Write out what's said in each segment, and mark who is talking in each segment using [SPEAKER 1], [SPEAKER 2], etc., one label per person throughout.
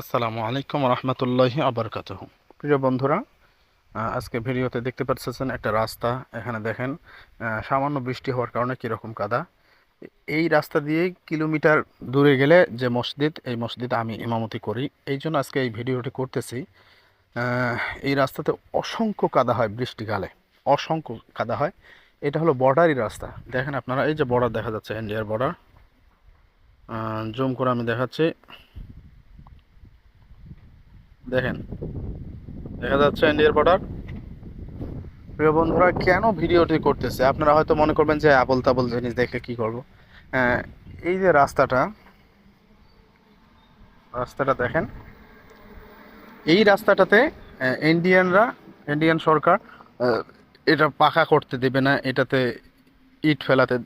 [SPEAKER 1] আসসালামু আলাইকুম রহমতুল্লাহি আবরকাত প্রিয় বন্ধুরা আজকে ভিডিওতে দেখতে পাচ্ছেন একটা রাস্তা। এখানে দেখেন সামান্য বৃষ্টি হওয়ার কারণে কীরকম কাদা। এই রাস্তা দিয়ে কিলোমিটার দূরে গেলে যে মসজিদ, এই মসজিদ আমি ইমামতি করি। এই জন্য আজকে এই ভিডিওটি করতেছি। এই রাস্তাতে অসংখ্য কাদা হয় বৃষ্টিকালে অসংখ্য কাদা হয়। এটা হলো বর্ডারই রাস্তা। দেখেন আপনারা, এই যে বর্ডার দেখা যাচ্ছে, ইন্ডিয়ার বর্ডার। জুম করে আমি দেখাচ্ছি। দেখেন। দেখা যাচ্ছে ইন্ডিয়ার বর্ডার প্রিয় বন্ধুরা, কেন ভিডিওটি করতেছে? আপনারা হয়তো মনে করবেন যে আবল তাবল জিনিস দেখে কি করব। এই যে রাস্তাটা রাস্তাটা দেখেন। এই রাস্তাটাতে ইন্ডিয়ানরা ইন্ডিয়ান সরকার এটা পাকা করতে দেবে না, এটাতে ইট ফেলাতে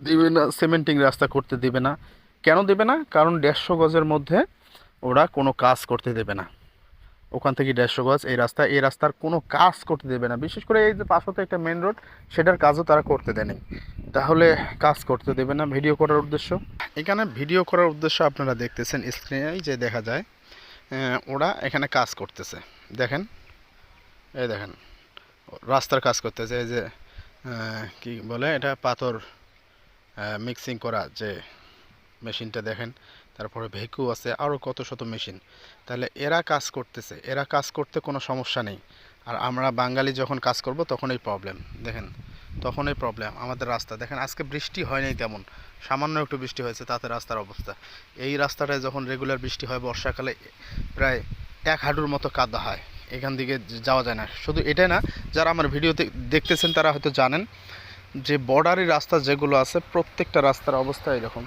[SPEAKER 1] দিবে না, সিমেন্টিং রাস্তা করতে দেবে না। কেন দেবে না? কারণ দেড়শো গজের মধ্যে ওরা কোনো কাজ করতে দেবে না। ওখান থেকে দেড়শো গজ। এই রাস্তা এই রাস্তার কোনো কাজ করতে দেবে না। বিশেষ করে এই যে পাশতে একটা মেন রোড সেটার কাজও তারা করতে দেয়নি তাহলে কাজ করতে দেবে না ভিডিও করার উদ্দেশ্য। এখানে ভিডিও করার উদ্দেশ্য আপনারা দেখতেছেন স্ক্রিনেই যে দেখা যায় ওরা এখানে কাজ করতেছে। দেখেন, এই দেখেন, রাস্তার কাজ করতেছে। এই যে কি বলে এটা? পাথর মিক্সিং করা যে মেশিনটা দেখেন, তারপরে ভেকু আছে আরও কত শত মেশিন। তাহলে এরা কাজ করতেছে, এরা কাজ করতে কোনো সমস্যা নেই। আর আমরা বাঙালি যখন কাজ করব, তখনই প্রবলেম দেখেন, তখনই প্রবলেম আমাদের রাস্তা। দেখেন, আজকে বৃষ্টি হয় নাই তেমন, সামান্য একটু বৃষ্টি হয়েছে, তাতে রাস্তার অবস্থা। এই রাস্তাটায় যখন রেগুলার বৃষ্টি হয়, বর্ষাকালে প্রায় এক হাঁটুর মতো কাদা হয়, এখান দিকে যাওয়া যায় না। শুধু এটাই না, যারা আমার ভিডিওতে দেখতেছেন, তারা হয়তো জানেন যে বর্ডারি রাস্তা যেগুলো আছে, প্রত্যেকটা রাস্তার অবস্থা এরকম।